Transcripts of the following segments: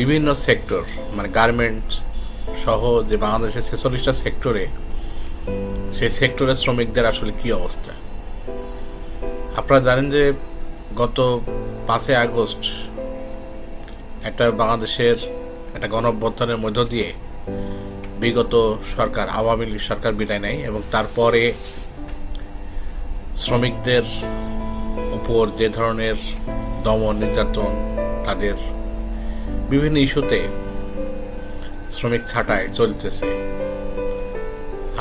বিভিন্ন সেক্টর মানে গার্মেন্ট সহ যে বাংলাদেশের ছেচল্লিশটা সেক্টরে সেই সেক্টরের শ্রমিকদের আসলে কি অবস্থা? আপনারা জানেন যে গত পাঁচই আগস্ট একটা বাংলাদেশের একটা গণঅভ্যুত্থানের মধ্য দিয়ে বিগত সরকার, আওয়ামী লীগ সরকার বিদায় নেয় এবং তারপরে শ্রমিকদের উপর যে ধরনের দমন, নির্যাতন তাদের বিভিন্ন ইস্যুতে শ্রমিক ছাঁটাই চলতেছে।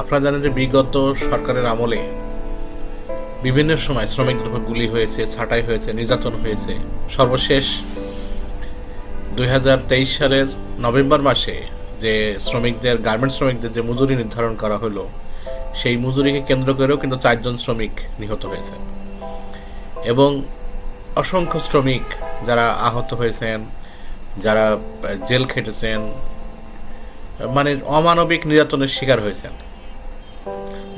আপনারা জানেন যে বিগত সরকারের আমলে বিভিন্ন সময় শ্রমিকদের উপর গুলি হয়েছে, ছাঁটাই হয়েছে, নির্যাতন হয়েছে। সর্বশেষ দুই সালের নভেম্বর মাসে যে শ্রমিকদের, গার্মেন্ট শ্রমিকদের যে মজুরি নির্ধারণ করা হলো, সেই মজুরিকে কেন্দ্র করেও কিন্তু চারজন শ্রমিক নিহত হয়েছে এবং অসংখ্য শ্রমিক যারা আহত হয়েছেন যারা জেল খেটেছেন মানে অমানবিক নির্যাতনের শিকার হয়েছেন।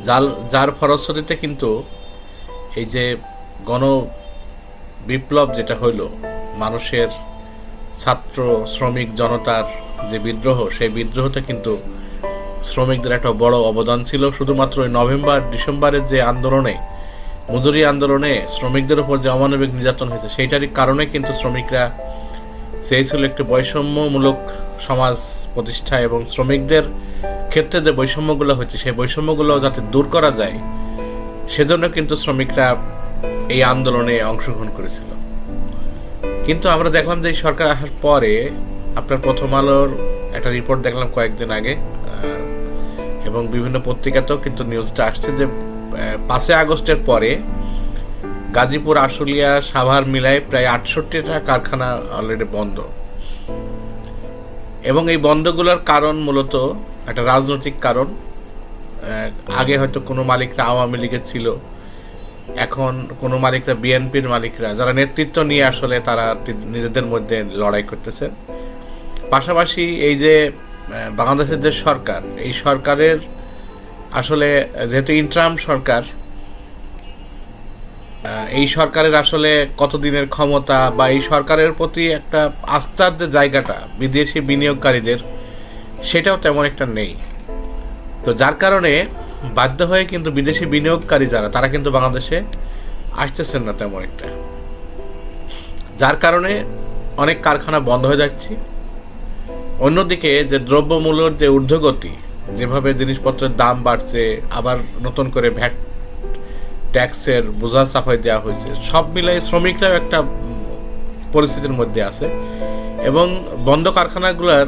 যার যার ফলশ্রুতিতে কিন্তু এই যে গণ বিপ্লব যেটা হইল, মানুষের ছাত্র, শ্রমিক, জনতার যে বিদ্রোহ, সেই বিদ্রোহতে কিন্তু শ্রমিকদের একটা বড় অবদান ছিল। শুধুমাত্র নভেম্বর, ডিসেম্বরের যে আন্দোলনে, মজুরি আন্দোলনে শ্রমিকদের উপর যে অমানবিক নির্যাতন হয়েছে, সেইটারই কারণে কিন্তু শ্রমিকরা চেয়েছিল একটি বৈষম্যমূলক সমাজ প্রতিষ্ঠা এবং শ্রমিকদের ক্ষেত্রে যে বৈষম্যগুলো হচ্ছে সেই বৈষম্যগুলো যাতে দূর করা যায়, সেজন্য কিন্তু শ্রমিকরা এই আন্দোলনে অংশগ্রহণ করেছিল। কিন্তু আমরা দেখলাম যে সরকার আসার পরে আপনার প্রথম আলোর একটা রিপোর্ট দেখলাম কয়েকদিন আগে এবং বিভিন্ন পত্রিকাতেও কিন্তু নিউজটা আসছে যে পাঁচই আগস্টের পরে গাজীপুর, আশুলিয়া, সাভার মিলায় প্রায় আটষট্টিটা কারখানা অলরেডি বন্ধ। এবং এই বন্ধগুলোর কারণ মূলত একটা রাজনৈতিক কারণ। আগে হয়তো কোনো মালিকরা আওয়ামী লীগের ছিল, এখন কোনো মালিকরা বিএনপির মালিকরা, যারা নেতৃত্ব নিয়ে আসলে তারা নিজেদের মধ্যে লড়াই করতেছেন পাশাপাশি এই যে বাংলাদেশের যে সরকার, এই সরকারের আসলে যেহেতু ইন্ট্রাম সরকার এই সরকারের আসলে কতদিনের ক্ষমতা বা এই সরকারের প্রতি একটা আস্থার যে জায়গাটা বিদেশি বিনিয়োগকারীদের, সেটাও তেমন একটা নেই। তো যার কারণে বাধ্য হয়ে কিন্তু বিদেশি বিনিয়োগকারী যারা, তারা কিন্তু বাংলাদেশে আসতেছেন না তেমন একটা। যার কারণে অনেক কারখানা বন্ধ হয়ে যাচ্ছে। অন্যদিকে যে দ্রব্যমূল্যের যে ঊর্ধ্বগতি, যেভাবে জিনিসপত্রের দাম বাড়ছে, আবার নতুন করে ভ্যাট ট্যাক্সের বোঝা চাপাই দেওয়া হয়েছে। সব মিলাই শ্রমিকরাও একটা পরিস্থিতির মধ্যে আছে এবং বন্ধ কারখানাগুলোর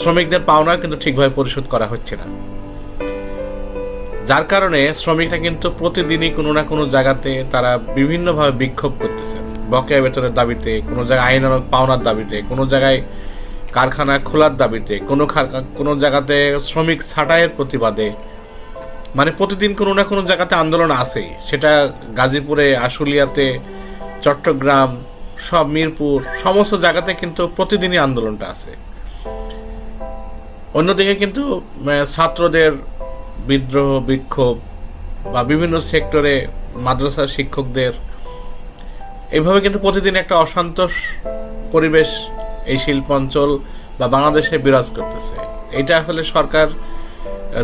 শ্রমিকদের পাওনা কিন্তু ঠিকভাবে পরিশোধ করা হচ্ছে না। যার কারণে শ্রমিকরা কিন্তু প্রতিদিনই কোনো না কোনো জায়গাতে তারা বিভিন্নভাবে বিক্ষোভ করতেছেন বকেয়া বেতনের দাবিতে, কোনো জায়গায় আইনানক পাওনার দাবিতে, কোনো জায়গায় কারখানা খোলার দাবিতে, কোনো কোনো জায়গাতে শ্রমিক ছাঁটাইয়ের প্রতিবাদে মানে প্রতিদিন কোনো না কোনো জায়গাতে আন্দোলন আছেই। সেটা গাজীপুরে, আশুলিয়াতে, চট্টগ্রাম, সব মিরপুর, সমস্ত জায়গাতে কিন্তু প্রতিদিনই আন্দোলনটা আছে। অন্যদিকে কিন্তু ছাত্রদের বিদ্রোহ, বিক্ষোভ বা বিভিন্ন সেক্টরে মাদ্রাসার শিক্ষকদের এইভাবে কিন্তু প্রতিদিন একটা অসন্তোষ পরিবেশ এই শিল্প অঞ্চল বা বাংলাদেশে বিরাজ করতেছে। এটা আসলে সরকার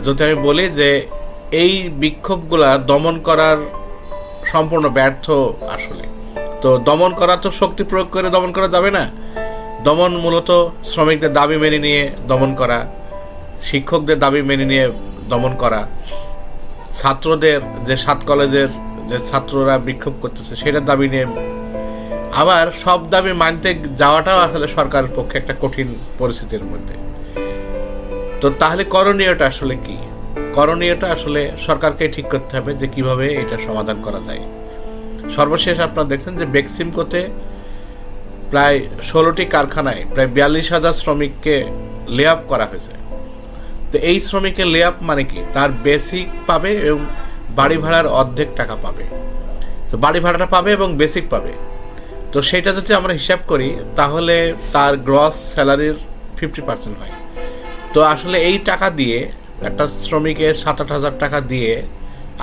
যদি আমি বলি যে এই বিক্ষোভগুলা দমন করার সম্পূর্ণ ব্যর্থ আসলে। তো দমন করা তো শক্তি প্রয়োগ করে দমন করা যাবে না। দমন মূলত শ্রমিকদের দাবি মেনে নিয়ে দমন করা, শিক্ষকদের দাবি মেনে নিয়ে দমন করা, ছাত্রদের যে সাত কলেজের যে ছাত্ররা বিক্ষোভ করতেছে সেটার দাবি নিয়ে। আবার সব দাবি মানতে যাওয়াটাও আসলে সরকারের পক্ষে একটা কঠিন পরিস্থিতির মধ্যে। তো তাহলে করণীয়টা আসলে কি? করণীয়টা আসলে সরকারকে ঠিক করতে হবে যে কীভাবে এটা সমাধান করা যায়। সর্বশেষ আপনারা দেখছেন যে বেক্সিমকোতে প্রায় ষোলোটি কারখানায় প্রায় বিয়াল্লিশ হাজার শ্রমিককে লে অফ করা হয়েছে। তো এই শ্রমিকের লে অফ মানে কি? তার বেসিক পাবে এবং বাড়ি ভাড়ার অর্ধেক টাকা পাবে। তো বাড়ি ভাড়াটা পাবে এবং বেসিক পাবে। তো সেটা যদি আমরা হিসাব করি, তাহলে তার গ্রস স্যালারির ফিফটি পার্সেন্ট হয়। তো আসলে এই টাকা দিয়ে একটা শ্রমিকের সাত আট হাজার টাকা দিয়ে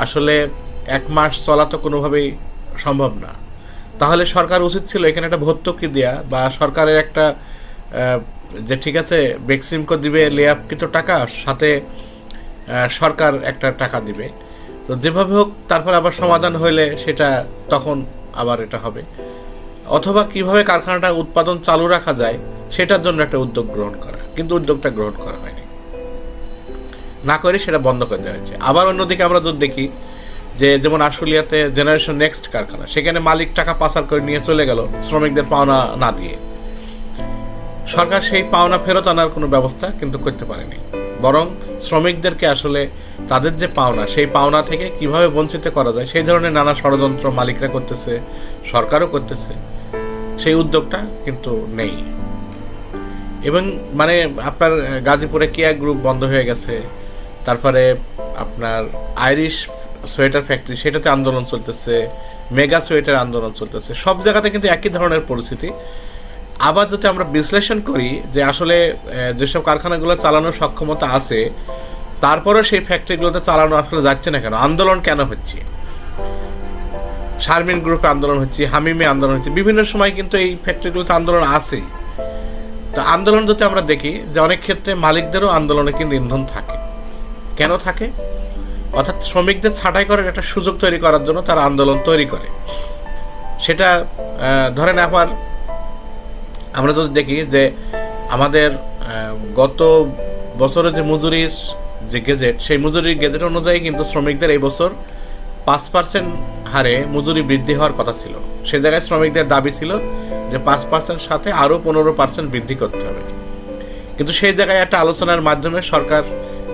আসলে এক মাস চলা তো কোনোভাবেই সম্ভব না। তাহলে সরকার উচিত ছিল এখানে একটা ভর্তুকি দেওয়া বা সরকারের একটা যে ঠিক আছে বেক্সিমকো দিবে, লেয়াপকৃত টাকা, সাথে সরকার একটা টাকা দিবে। তো যেভাবে হোক, তারপর আবার সমাধান হইলে সেটা তখন আবার এটা হবে। অথবা কীভাবে কারখানাটা উৎপাদন চালু রাখা যায়, সেটার জন্য একটা উদ্যোগ গ্রহণ করা। কিন্তু উদ্যোগটা গ্রহণ করা হয়নি। না করে সেটা বন্ধ করে দেওয়া হয়েছে। আবার অন্যদিকে আমরা যদি দেখি যে যেমন আশুলিয়াতে জেনারেশন নেক্সট কারখানা, সেখানে মালিক টাকা পাচার করে নিয়ে চলে গেল শ্রমিকদের পাওনা না দিয়ে। সরকার সেই পাওনা ফেরত আনার কোনো ব্যবস্থা কিন্তু করতে পারেনি। বরং শ্রমিকদেরকে আসলে তাদের যে পাওনা, সেই পাওনা থেকে কীভাবে বঞ্চিত করা যায়, সেই ধরনের নানা ষড়যন্ত্র মালিকরা করতেছে, সরকারও করতেছে, সেই উদ্যোগটা কিন্তু নেই। এবং মানে আপনার গাজীপুরে কেয়া গ্রুপ বন্ধ হয়ে গেছে তারপরে আপনার আইরিশ সোয়েটার ফ্যাক্টরি, সেটাতে আন্দোলন চলতেছে, মেগা সোয়েটার আন্দোলন চলতেছে, সব জায়গাতে কিন্তু একই ধরনের পরিস্থিতি। আবার যদি আমরা বিশ্লেষণ করি যে আসলে যেসব কারখানাগুলো চালানোর সক্ষমতা আছে, তারপরেও সেই ফ্যাক্টরিগুলোতে চালানো আসলে যাচ্ছে না কেন? আন্দোলন কেন হচ্ছে? শারমিন গ্রুপে আন্দোলন হচ্ছে, হামিমে আন্দোলন হচ্ছে, বিভিন্ন সময় কিন্তু এই ফ্যাক্টরিগুলোতে আন্দোলন আছে তো আন্দোলন যদি আমরা দেখি, যে অনেক ক্ষেত্রে মালিকদেরও আন্দোলনে কিন্তু ইন্ধন থাকে। কেন থাকে? অর্থাৎ শ্রমিকদের ছাঁটাই করার একটা সুযোগ তৈরি করার জন্য তারা আন্দোলন তৈরি করে। সেটা ধরেন আবার আমরা যদি দেখি যে আমাদের গত বছরে যে মজুরির যে গেজেট, সেই মজুরির গেজেট অনুযায়ী কিন্তু শ্রমিকদের এই বছর পাঁচ পার্সেন্ট হারে মজুরি বৃদ্ধি হওয়ার কথা ছিল। সে জায়গায় শ্রমিকদের দাবি ছিল যে পাঁচ পার্সেন্ট সাথে আরও পনেরো পার্সেন্ট বৃদ্ধি করতে হবে। কিন্তু সেই জায়গায় একটা আলোচনার মাধ্যমে সরকার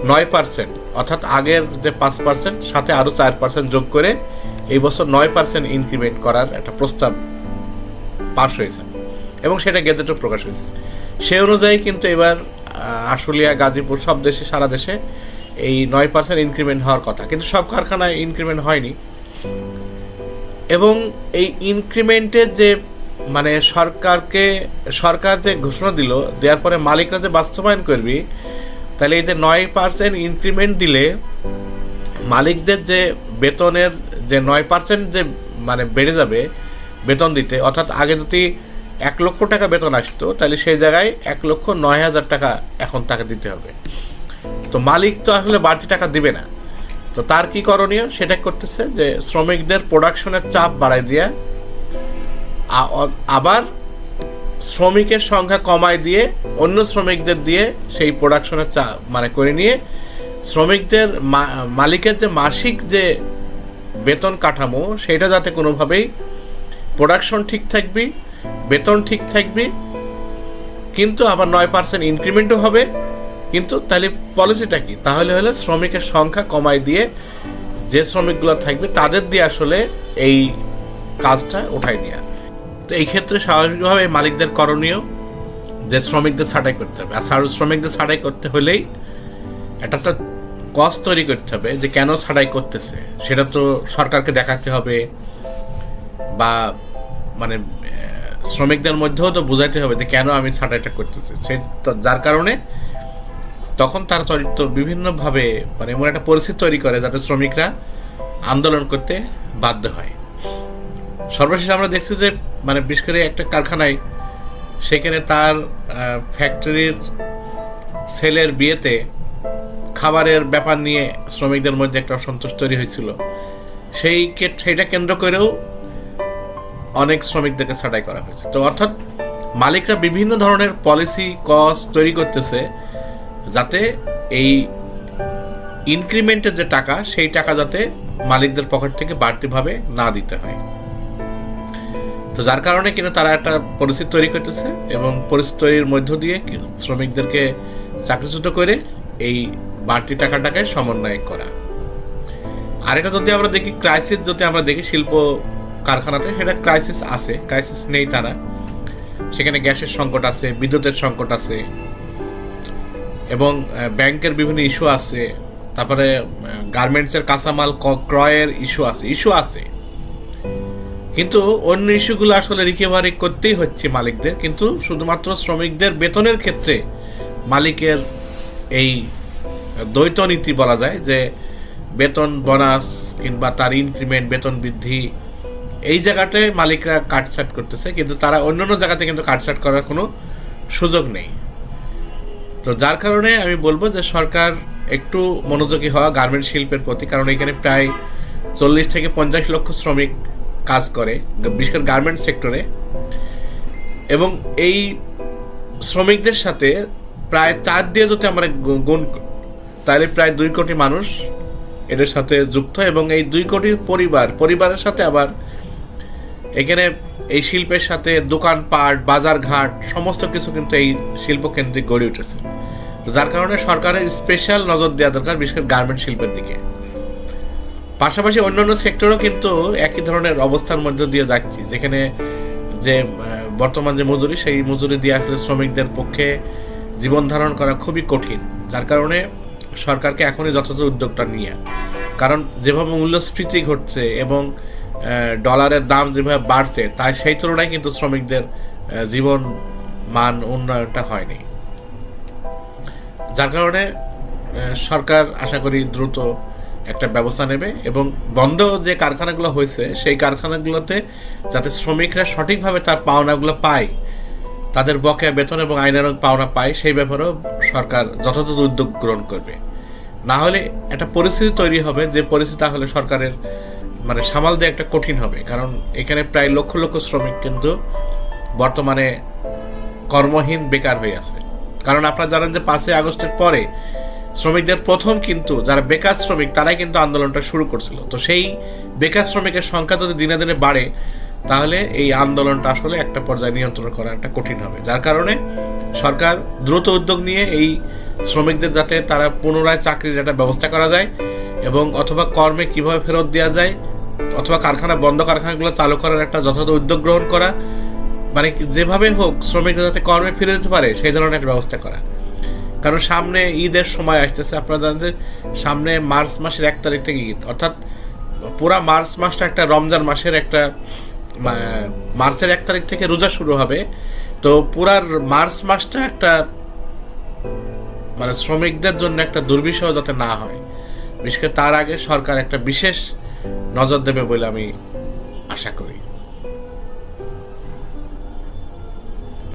নয় পার্সেন্ট অর্থাৎ আগের যে পাঁচ পার্সেন্ট সাথে আরও চার পার্সেন্ট যোগ করে এই বছর নয় পার্সেন্ট ইনক্রিমেন্ট করার একটা প্রস্তাব পাশ হয়েছে এবং সেটা গেজেটও প্রকাশ হয়েছে। সে অনুযায়ী কিন্তু এবার আশুলিয়া, গাজীপুর সব দেশে, সারা দেশে এই নয় পার্সেন্ট ইনক্রিমেন্ট হওয়ার কথা। কিন্তু সব কারখানায় ইনক্রিমেন্ট হয়নি। এবং এই ইনক্রিমেন্টের যে মানে সরকারকে, সরকার যে ঘোষণা দিল, দেওয়ার পরে মালিকরা যে বাস্তবায়ন করবি তাহলে এই যে নয় পার্সেন্ট ইনক্রিমেন্ট দিলে মালিকদের যে বেতনের যে নয় পার্সেন্ট যে মানে বেড়ে যাবে বেতন দিতে, অর্থাৎ আগে যদি এক লক্ষ টাকা বেতন আসতো, তাহলে সেই জায়গায় এক লক্ষ নয় হাজার টাকা এখন তাকে দিতে হবে। তো মালিক তো আসলে বাড়তি টাকা দিবে না। তো তার কি করণীয়? সেটা করতেছে যে শ্রমিকদের প্রোডাকশনের চাপ বাড়ায় দিয়ে আবার শ্রমিকের সংখ্যা কমায় দিয়ে, অন্য শ্রমিকদের দিয়ে সেই প্রোডাকশনের চা মানে করে নিয়ে, শ্রমিকদের মালিকের যে মাসিক যে বেতন কাঠামো, সেটা যাতে কোনোভাবেই প্রোডাকশন ঠিক থাকবে, বেতন ঠিক থাকবে, কিন্তু আবার নয় পার্সেন্ট ইনক্রিমেন্টও হবে। কিন্তু তাহলে পলিসিটা কি? তাহলে হলে শ্রমিকের সংখ্যা কমায় দিয়ে যে শ্রমিকগুলো থাকবে, তাদের দিয়ে আসলে এই কাজটা উঠাই নেওয়া তো এই ক্ষেত্রে স্বাভাবিকভাবে মালিকদের করণীয় যে শ্রমিকদের ছাঁটাই করতে হবে। আর শ্রমিকদের ছাঁটাই করতে হলেই একটা তো কস্ট তৈরি করতে হবে যে কেন ছাঁটাই করতেছে। সেটা তো সরকারকে দেখাতে হবে বা মানে শ্রমিকদের মধ্যেও তো বোঝাইতে হবে যে কেন আমি ছাঁটাইটা করতেছি। সে যার কারণে তখন তারা চরিত্র বিভিন্নভাবে মানে এমন একটা পরিস্থিতি তৈরি করে যাতে শ্রমিকরা আন্দোলন করতে বাধ্য হয়। সর্বশেষ আমরা দেখছি যে মানে বিশেষ করে একটা কারখানায় সেখানে তার ফ্যাক্টরির সেলের বিয়েতে খাবারের ব্যাপার নিয়ে শ্রমিকদের মধ্যে একটা অসন্তোষ তৈরি হয়েছিল। সেই সেইটা কেন্দ্র করেও অনেক শ্রমিকদেরকে ছাঁটাই করা হয়েছে। তো অর্থাৎ মালিকরা বিভিন্ন ধরনের পলিসি কস তৈরি করতেছে যাতে এই ইনক্রিমেন্টের যে টাকা, সেই টাকা যাতে মালিকদের পকেট থেকে বাড়তিভাবে না দিতে হয়। তো যার কারণে কিন্তু তারা একটা পরিস্থিতি তৈরি করতেছে এবং পরিস্থিতি তৈরির মধ্য দিয়ে শ্রমিকদেরকে চাকরিচ্যুত করে এই বাড়তি টাকাটাকে সমন্বয় করা। আর এটা যদি আমরা দেখি ক্রাইসিস যদি আমরা দেখি শিল্প কারখানাতে, সেটা ক্রাইসিস আছে ক্রাইসিস নেই তারা। সেখানে গ্যাসের সংকট আছে, বিদ্যুতের সংকট আছে, এবং ব্যাংকের বিভিন্ন ইস্যু আছে, তারপরে গার্মেন্টসের কাঁচামাল ক্রয়ের ইস্যু আছে ইস্যু আছে। কিন্তু অন্য ইস্যুগুলো আসলে রিকভারি করতেই হচ্ছে মালিকদের, কিন্তু শুধুমাত্র শ্রমিকদের বেতনের ক্ষেত্রে মালিকের এই দ্বৈত নীতি বলা যায় যে বেতন বোনাস কিংবা তার ইনক্রিমেন্ট বেতন বৃদ্ধি, এই জায়গাতে মালিকরা কাটছাট করতেছে, কিন্তু তারা অন্যান্য জায়গাতে কিন্তু কাটছাট করার কোনো সুযোগ নেই। তো যার কারণে আমি বলব যে সরকার একটু মনোযোগী হওয়া গার্মেন্ট শিল্পের প্রতি, কারণ এখানে প্রায় চল্লিশ থেকে পঞ্চাশ লক্ষ শ্রমিক কাজ করে, বিশেষ করে গার্মেন্ট সেক্টরে এবং এই শ্রমিকদের সাথে প্রায় চার দিয়ে যদি আমরা গুণ তাহলে প্রায় দুই কোটি মানুষ এদের সাথে যুক্ত এবং এই দুই কোটি পরিবার, পরিবারের সাথে আবার এখানে এই শিল্পের সাথে দোকানপাট, বাজারঘাট, সমস্ত কিছু কিন্তু এই শিল্পকেন্দ্রিক গড়ে উঠেছে। যার কারণে সরকারের স্পেশাল নজর দেওয়া দরকার, বিশেষ করে গার্মেন্ট শিল্পের দিকে। পাশাপাশি অন্যান্য সেক্টরও কিন্তু একই ধরনের অবস্থার মধ্যে দিয়ে যাচ্ছি। যেখানে যে বর্তমান যে মজুরি, সেই মজুরি দিয়ে আসলে শ্রমিকদের পক্ষে জীবন ধারণ করা খুবই কঠিন। যার কারণে সরকারকে এখনই যথাযথ উদ্যোগটা নিয়ে। কারণ যেভাবে মূল্যস্ফীতি ঘটছে এবং ডলারের দাম যেভাবে বাড়ছে, তাই সেই তুলনায় কিন্তু শ্রমিকদের জীবন মান উন্নয়নটা হয়নি। যার কারণে সরকার আশা করি দ্রুত একটা ব্যবস্থা নেবে এবং বন্ধ যে কারখানাগুলো হয়েছে, সেই কারখানাগুলোতে যাতে শ্রমিকরা সঠিকভাবে তার পাওনাগুলো পায়, তাদের বকেয়া বেতন এবং আইনানুগ পাওনা পায়, সেই ব্যাপারেও সরকার যথাযথ উদ্যোগ গ্রহণ করবে। না হলে একটা পরিস্থিতি তৈরি হবে, যে পরিস্থিতি তাহলে সরকারের মানে সামাল দেওয়া একটা কঠিন হবে। কারণ এখানে প্রায় লক্ষ লক্ষ শ্রমিক কিন্তু বর্তমানে কর্মহীন বেকার হয়ে আছে। কারণ আপনারা জানেন যে পাঁচই আগস্টের পরে শ্রমিকদের প্রথম কিন্তু যারা বেকার শ্রমিক, তারাই কিন্তু আন্দোলনটা শুরু করছিল। তো সেই বেকার শ্রমিকের সংখ্যা যদি দিনে দিনে বাড়ে, তাহলে এই আন্দোলনটা আসলে একটা পর্যায়ে নিয়ন্ত্রণ করা একটা কঠিন হবে। যার কারণে সরকার দ্রুত উদ্যোগ নিয়ে এই শ্রমিকদের যাতে তারা পুনরায় চাকরির একটা ব্যবস্থা করা যায় এবং অথবা কর্মে কীভাবে ফেরত দেওয়া যায়, অথবা কারখানা বন্ধ কারখানাগুলো চালু করার একটা যথাযথ উদ্যোগ গ্রহণ করা মানে যেভাবে হোক শ্রমিকরা যাতে কর্মে ফিরে যেতে পারে, সেই ধরনের একটা ব্যবস্থা করা। কারণ সামনে ঈদের সময় আসতেছে, আপনারা জানেন যে সামনে মার্চ মাসের এক তারিখ থেকে ঈদ। অর্থাৎ পুরা মার্চ মাসটা একটা রমজান মাসের একটা মার্চের এক তারিখ থেকে রোজা শুরু হবে। তো পুরার মার্চ মাসটা একটা মানে শ্রমিকদের জন্য একটা দুর্বিষহ যাতে না হয়। বিশেষ করে তার আগে সরকার একটা বিশেষ নজর দেবে বলে আমি আশা করি।